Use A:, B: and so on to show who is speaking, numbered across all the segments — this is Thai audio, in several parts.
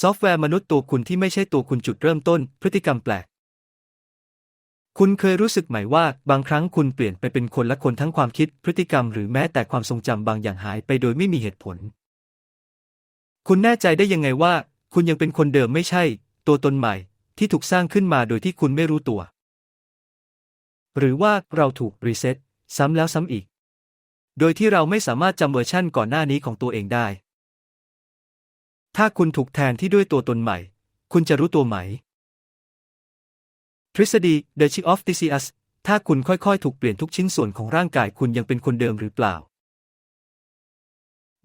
A: ซอฟต์แวร์มนุษย์ตัวคุณที่ไม่ใช่ตัวคุณจุดเริ่มต้น พฤติกรรมแปลก คุณเคยรู้สึกไหมว่า บางครั้งคุณเปลี่ยนไปเป็นคนละคนทั้งความคิด พฤติกรรมหรือแม้แต่ความทรงจำบางอย่างหายไปโดยไม่มีเหตุผล คุณแน่ใจได้ยังไงว่า คุณยังเป็นคนเดิมไม่ใช่ ตัวตนใหม่ ที่ถูกสร้างขึ้นมาโดยที่คุณไม่รู้ตัว หรือว่าเราถูกรีเซ็ตซ้ำแล้วซ้ำอีก โดยที่เราไม่สามารถจำเวอร์ชั่นก่อนหน้านี้ของตัวเองได้ ถ้าคุณถูกแทนที่ด้วยตัวตนใหม่ คุณจะรู้ตัวไหม ทฤษฎี The Chick of Theseus ถ้าคุณค่อยๆ ถูกเปลี่ยนทุกชิ้นส่วนของร่างกายคุณยังเป็นคนเดิมหรือเปล่า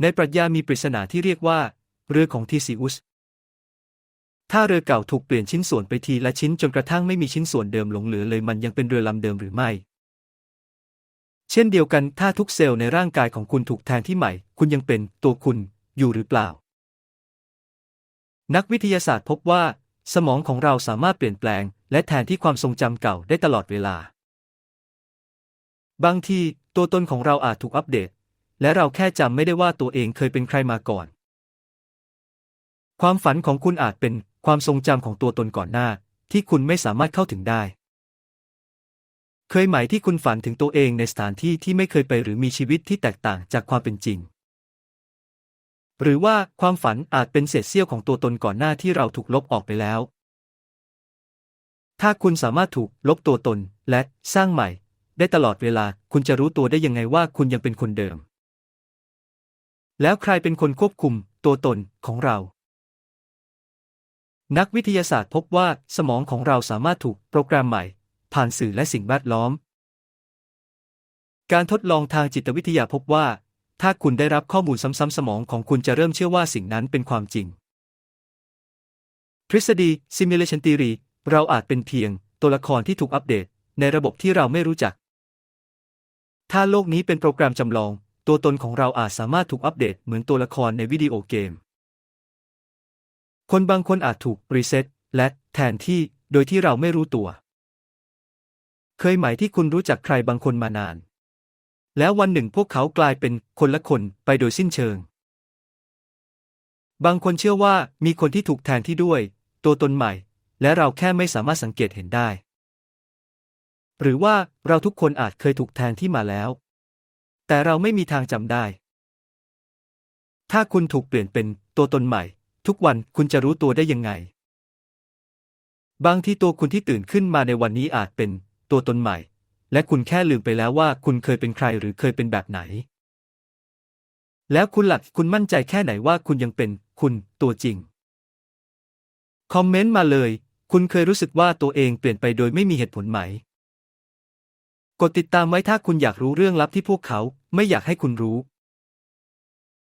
A: ในปรัชญามีปริศนาที่เรียกว่า เรือของทีซิอุส ถ้าเรือเก่าถูกเปลี่ยนชิ้นส่วนไปทีละชิ้นจนกระทั่งไม่มีชิ้นส่วนเดิมหลงเหลือเลยมันยังเป็นเรือลำเดิมหรือไม่ เช่นเดียวกันถ้าทุกเซลล์ในร่างกายของคุณถูกแทนที่ใหม่ คุณยังเป็นตัวคุณอยู่หรือเปล่า นักวิทยาศาสตร์พบว่า สมองของเราสามารถเปลี่ยนแปลง และแทนที่ความทรงจำเก่าได้ตลอดเวลา บางที ตัวตนของเราอาจถูกอัปเดต และเราแค่จำไม่ได้ว่าตัวเองเคยเป็นใครมาก่อน ความฝันของคุณอาจเป็นความทรงจำของตัวตนก่อนหน้า ที่คุณไม่สามารถเข้าถึงได้ เคยไหมที่คุณฝันถึงตัวเองในสถานที่ที่ไม่เคยไปหรือมีชีวิตที่แตกต่างจากความเป็นจริง หรือว่าความฝันอาจเป็นเศษเสี้ยวของตัวตนก่อนหน้าที่เราถูกลบออกไปแล้ว ถ้าคุณสามารถถูกลบตัวตนและสร้างใหม่ ได้ตลอดเวลา คุณจะรู้ตัวได้ยังไงว่าคุณยังเป็นคนเดิม แล้วใครเป็นคนควบคุมตัวตนของเรา นักวิทยาศาสตร์พบว่าสมองของเราสามารถถูกโปรแกรมใหม่ ผ่านสื่อและสิ่งแวดล้อม การทดลองทางจิตวิทยาพบว่า ถ้าคุณได้รับข้อมูลซ้ำๆสมองของคุณจะเริ่มเชื่อว่าสิ่งนั้นเป็นความจริง ทฤษฎี simulation theory เราอาจเป็นเพียง ตัวละครที่ถูกอัปเดต ในระบบที่เราไม่รู้จัก ถ้าโลกนี้เป็นโปรแกรมจำลอง ตัวตนของเราอาจสามารถถูกอัปเดตเหมือนตัวละครในวิดีโอเกม คนบางคนอาจถูกรีเซ็ตและแทนที่โดยที่เราไม่รู้ตัว เคยไหมที่คุณรู้จักใครบางคนมานาน แล้ววันหนึ่งพวกเขากลายเป็นคนละคนไปโดยสิ้นเชิง บางคนเชื่อว่ามีคนที่ถูกแทนที่ด้วย ตัวตนใหม่ และเราแค่ไม่สามารถสังเกตเห็นได้ หรือว่าเราทุกคนอาจเคยถูกแทนที่มาแล้ว แต่เราไม่มีทางจำได้ ถ้าคุณถูกเปลี่ยนเป็นตัวตนใหม่ ทุกวันคุณจะรู้ตัวได้ยังไง บางทีตัวคุณที่ตื่นขึ้นมาในวันนี้อาจเป็นตัวตนใหม่ และคุณแค่ลืมไปแล้วว่าคุณเคยเป็นใครหรือเคยเป็นแบบไหน แล้วคุณหลักคุณมั่นใจแค่ไหนว่าคุณยังเป็นคุณตัวจริง คอมเมนต์มาเลย คุณเคยรู้สึกว่าตัวเองเปลี่ยนไปโดยไม่มีเหตุผลไหม กดติดตามไว้ถ้าคุณอยากรู้เรื่องลับที่พวกเขาไม่อยากให้คุณรู้